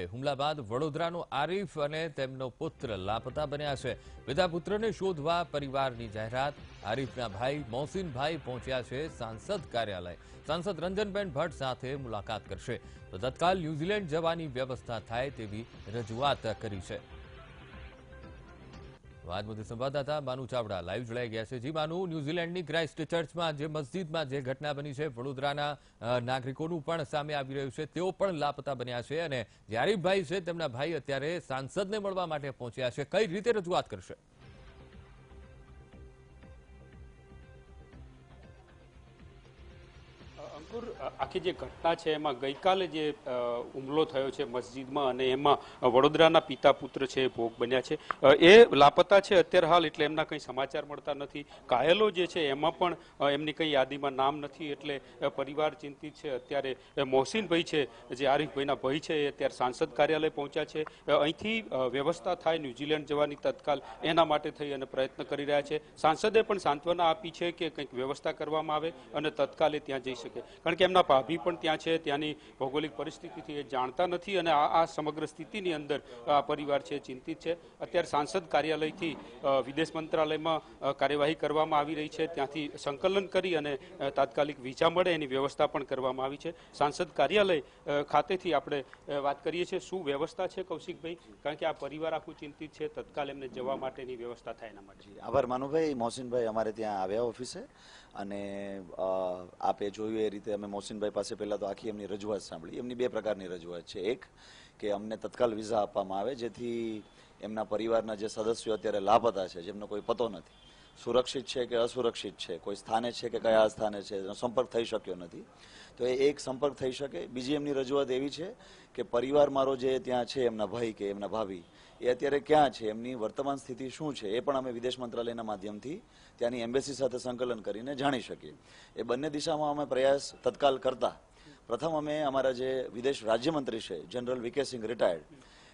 હુમલા બાદ વડોદરાનો આરીફ અને તેમનો પુત્ર લાપતા બન્યા છે. પિતા પુત્રને શોધવા પરિવારની જાહેરાત. આરીફના ભાઈ મોહસિનભાઈ પહોંચ્યા છે સાંસદ કાર્યાલય. સાંસદ રંજનબેન ભટ્ટ સાથે મુલાકાત કરશે. તો તત્કાલ ન્યૂઝીલેન્ડ જવાની વ્યવસ્થા થાય તેવી રજૂઆત કરી છે. વાત મુદ્દે સંવાદદાતા માનુ ચાવડા લાઈવ જોડાઈ ગયા છે. જી માનુ, ન્યૂઝીલેન્ડની ક્રાઇસ્ટ ચર્ચમાં જે મસ્જિદમાં જે ઘટના બની છે, વડોદરાના નાગરિકોનું પણ સામે આવી રહ્યું છે. તેઓ પણ લાપતા બન્યા છે અને જે ભાઈ છે, તેમના ભાઈ અત્યારે સાંસદને મળવા માટે પહોંચ્યા છે. કઈ રીતે રજૂઆત કરશે? અંકુર આખી જે ઘટના છે એમાં ગઈકાલે જે હુમલો થયો છે મસ્જિદમાં અને એમાં વડોદરાના પિતા પુત્ર છે ભોગ બન્યા છે. એ લાપતા છે અત્યારે હાલ એટલે એમના કંઈ સમાચાર મળતા નથી. ઘાયલો જે છે એમાં પણ એમની કંઈ યાદીમાં નામ નથી એટલે પરિવાર ચિંતિત છે. અત્યારે મોહસિનભાઈ છે, જે આરીફભાઈના ભાઈ છે એ અત્યારે સાંસદ કાર્યાલય પહોંચ્યા છે. અહીંથી વ્યવસ્થા થાય ન્યૂઝીલેન્ડ જવાની તત્કાલ એના માટે થઈ અને પ્રયત્ન કરી રહ્યા છે. સાંસદે પણ સાંત્વના આપી છે કે કંઈક વ્યવસ્થા કરવામાં આવે અને તત્કાલે ત્યાં જઈ શકે. કારણ કે એમના ભાભી પણ ત્યાં છે, ત્યાંની ભૌગોલિક પરિસ્થિતિથી એ જાણતા નથી અને આ સમગ્ર સ્થિતિની અંદર, આ પરિવાર છે ચિંતિત છે. અત્યારે સાંસદ કાર્યાલયથી વિદેશ મંત્રાલયમાં કાર્યવાહી કરવામાં આવી રહી છે. ત્યાંથી સંકલન કરી અને તાત્કાલિક વિઝા મળે એની વ્યવસ્થા પણ કરવામાં આવી છે. સાંસદ કાર્યાલય ખાતેથી આપણે વાત કરીએ છીએ શું વ્યવસ્થા છે કૌશિકભાઈ? કારણ કે આ પરિવાર આખું ચિંતિત છે, તત્કાલ એમને જવા માટેની વ્યવસ્થા થાય એના માટે. આભાર માનુભાઈ. મોહસિનભાઈ અમારે ત્યાં આવ્યા ઓફિસે અને આપે જોયું એ રીતે અમે મોહસિનભાઈ પાસે પહેલા તો આખી એમની રજૂઆત સાંભળી. એમની બે પ્રકારની રજૂઆત છે. એક, કે અમને તત્કાલ વિઝા આપવામાં આવે, જેથી એમના પરિવારના જે સદસ્યો અત્યારે લાપતા છે, જેમનો કોઈ પતો નથી. સુરક્ષિત છે કે અસુરક્ષિત છે? કોઈ સ્થાને છે કે કયા સ્થાને છે? એનો સંપર્ક થઈ શક્યો નથી. તો એ એક સંપર્ક થઈ શકે. બીજી એમની રજૂઆત એવી છે કે પરિવાર મારો જે ત્યાં છે, એમના ભાઈ કે એમના ભાભી, એ અત્યારે ક્યાં છે? એમની વર્તમાન સ્થિતિ શું છે? એ પણ અમે વિદેશ મંત્રાલયના માધ્યમથી ત્યાંની એમ્બેસી સાથે સંકલન કરીને જાણી શકીએ. એ બંને દિશામાં અમે પ્રયાસ તત્કાલ કરતા. પ્રથમ અમે અમારા જે વિદેશ રાજ્યમંત્રી છે, general V K Singh retired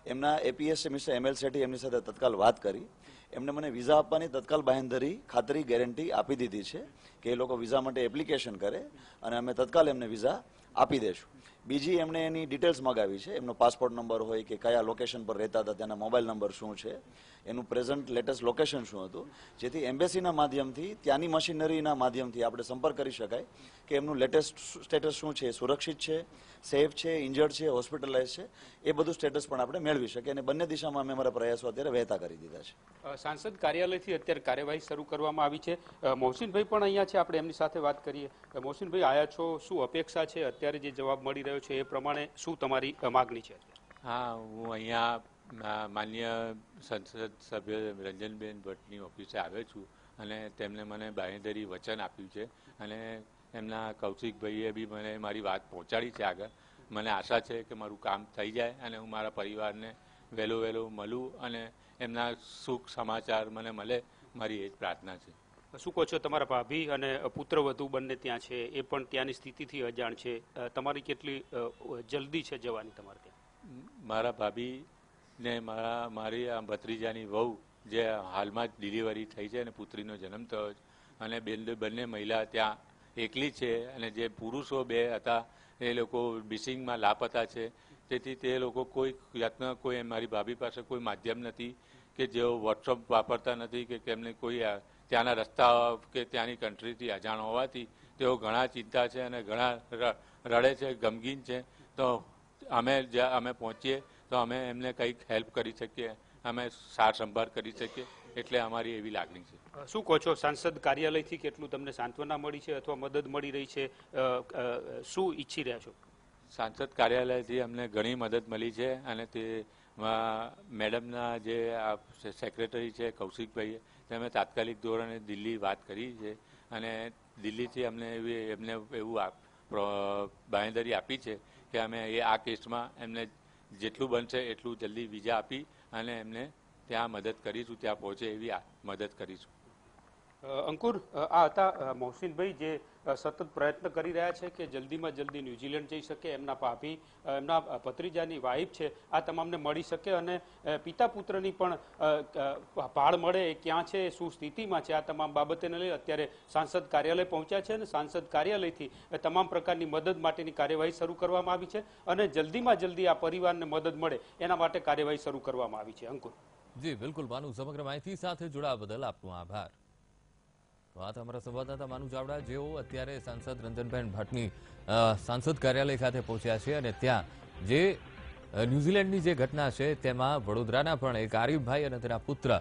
એમના એપીએસ મિસ્ટર એમએલ શેઠી એમની સાથે તત્કાલ વાત કરી. એમને મને વિઝા આપવાની તત્કાલ બાહેંધરી ખાતરી, ગેરંટી આપી દીધી છે કે એ લોકો વિઝા માટે એપ્લિકેશન કરે અને અમે તત્કાલ એમને વિઝા આપી દેશું. બીજી એમણે એની ડિટેલ્સ મગાવી છે. એમનો પાસપોર્ટ નંબર હોય કે કયા લોકેશન પર રહેતા હતા, તેના મોબાઈલ નંબર શું છે, એનું પ્રેઝન્ટ લેટેસ્ટ લોકેશન શું હતું. જેથી એમ્બેસીના માધ્યમથી, ત્યાંની મશીનરીના માધ્યમથી આપણે સંપર્ક કરી શકાય કે એમનું લેટેસ્ટ સ્ટેટસ શું છે, સુરક્ષિત છે સેફ છે ઇન્જર્ડ છે હોસ્પિટલાઇઝ છે, એ બધું સ્ટેટસ પણ આપણે મેળવી શકીએ અને બંને દિશામાં અમે અમારા પ્રયાસો અત્યારે વહેતા કરી દીધા છે. સાંસદ કાર્યાલયથી અત્યારે કાર્યવાહી શરૂ કરવામાં આવી છે. મોહસિનભાઈ પણ અહીંયા છે, આપણે એમની સાથે વાત કરીએ. મોહસિનભાઈ, આયા છો? શું અપેક્ષા છે? અત્યારે જે જવાબ મળી રહ્યો છે એ પ્રમાણે શું તમારી માગણી છે હા, હું અહીંયા માન્ય સંસદ સભ્ય રંજનબેન ભટ્ટની ઓફિસે આવ્યો છું અને તેમણે મને બાંહેધરી વચન આપ્યું છે અને એમના કૌશિકભાઈએ બી મને મારી વાત પહોંચાડી છે આગળ. મને આશા છે કે મારું કામ થઈ જાય અને હું મારા પરિવારને વહેલો વહેલો મળું અને એમના સુખ સમાચાર મને મળે, મારી એ જ પ્રાર્થના છે. શું કહો છો તમારા ભાભી અને પુત્ર વધુ બંને ત્યાં છે, એ પણ ત્યાંની સ્થિતિથી અજાણ છે. તમારી કેટલી જલ્દી છે જવાની તમારે ત્યાં? મારા ભાભી ને મારા, મારી આ ભત્રીજાની વહુ જે હાલમાં જ ડિલિવરી થઈ છે અને પુત્રીનો જન્મ થયો છે અને બેન, બંને મહિલા ત્યાં એકલી છે અને જે પુરુષો બે હતા એ લોકો મિસિંગમાં લાપતા છે. તેથી તે લોકો કોઈ યત્ન કોઈ મારી ભાભી પાસે કોઈ માધ્યમ નથી કે જેઓ વોટ્સઅપ વાપરતા નથી કે તેમને કોઈ ત્યાંના રસ્તા કે ત્યાંની કન્ટ્રીથી અજાણ હોવાથી તેઓ ઘણા ચિંતા છે અને ઘણા રડે છે ગમગીન છે. તો અમે જ્યાં અમે પહોંચીએ તો અમે એમને કંઈક હેલ્પ કરી શકીએ અમે સાર સંભાળ કરી શકીએ એટલે અમારી એવી લાગણી છે. શું કહો છો? સાંસદ કાર્યાલયથી કેટલું તમને સાંત્વના મળી છે અથવા મદદ મળી રહી છે? શું ઈચ્છી રહ્યા છો? સાંસદ કાર્યાલયથી અમને ઘણી મદદ મળી છે અને તે મેડમના જે આ સેક્રેટરી છે, કૌશિકભાઈએ તેમણે તાત્કાલિક ધોરણે દિલ્હી વાત કરી છે અને દિલ્હીથી અમને એવી, એમને એવું બાંહેધરી આપી છે કે અમે એ, આ કેસમાં એમને જેટલું બનશે એટલું જલ્દી વિઝા આપી અને એમને ત્યાં મદદ કરીશું, ત્યાં પહોંચે એવી મદદ કરીશું. અંકુર આ હતા મોહસિનભાઈ જે સતત પ્રયત્ન કરી રહ્યા છે કે જલ્દીમાં જલ્દી ન્યુઝીલેન્ડ જઈ શકે, એમના ભાભી એમના ભત્રીજાની વાઇફ છે, આ તમામને મળી શકે અને પિતા પુત્રની પણ ભાળ મળે એ ક્યાં છે શું સ્થિતિમાં છે, આ તમામ બાબતેને લઈ અત્યારે સાંસદ કાર્યાલય પહોંચ્યા છે અને સાંસદ કાર્યાલયથી તમામ પ્રકારની મદદ માટેની કાર્યવાહી શરૂ કરવામાં આવી છે અને જલ્દીમાં જલ્દી આ પરિવારને મદદ મળે, એના માટે કાર્યવાહી શરૂ કરવામાં આવી છે. અંકુર. જી, બિલકુલ માનું સમગ્ર માહિતી સાથે જોડાવા બદલ આપનો આભાર. તો આ હતા અમારા સંવાદદાતા માનુ ચાવડા, જેઓ અત્યારે સાંસદ રંજનબેન ભટ્ટની સાંસદ કાર્યાલય ખાતે પહોંચ્યા છે અને ત્યાં જે ન્યૂઝીલેન્ડની જે ઘટના છે તેમાં વડોદરાના પણ એક આરીફભાઈ અને તેના પુત્ર